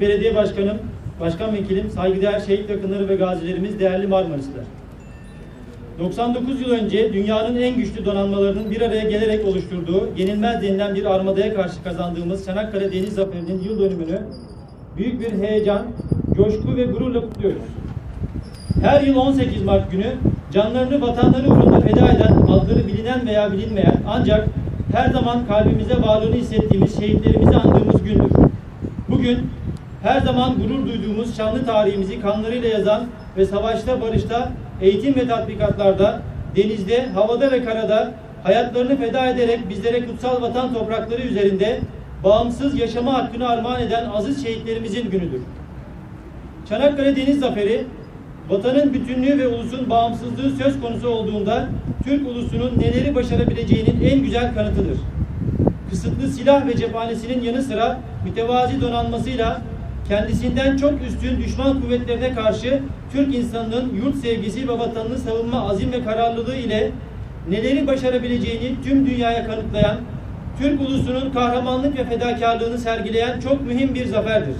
Belediye Başkanım, Başkan Vekilim, saygıdeğer şehit yakınları ve gazilerimiz, değerli Marmarisler. 99 yıl önce dünyanın en güçlü donanmalarının bir araya gelerek oluşturduğu yenilmez denilen bir armadaya karşı kazandığımız Çanakkale Deniz Zaferi'nin yıl dönümünü büyük bir heyecan, coşku ve gururla kutluyoruz. Her yıl 18 Mart günü canlarını vatanları uğrunda feda eden adları bilinen veya bilinmeyen ancak her zaman kalbimize varlığını hissettiğimiz şehitlerimizi andığımız gündür. Bugün her zaman gurur duyduğumuz şanlı tarihimizi kanlarıyla yazan ve savaşta, barışta, eğitim ve tatbikatlarda, denizde, havada ve karada hayatlarını feda ederek bizlere kutsal vatan toprakları üzerinde bağımsız yaşama hakkını armağan eden aziz şehitlerimizin günüdür. Çanakkale Deniz Zaferi, vatanın bütünlüğü ve ulusun bağımsızlığı söz konusu olduğunda Türk ulusunun neleri başarabileceğinin en güzel kanıtıdır. Kısıtlı silah ve cephanesinin yanı sıra mütevazi donanmasıyla kendisinden çok üstün düşman kuvvetlerine karşı Türk insanının yurt sevgisi ve vatanını savunma azim ve kararlılığı ile neleri başarabileceğini tüm dünyaya kanıtlayan, Türk ulusunun kahramanlık ve fedakarlığını sergileyen çok mühim bir zaferdir.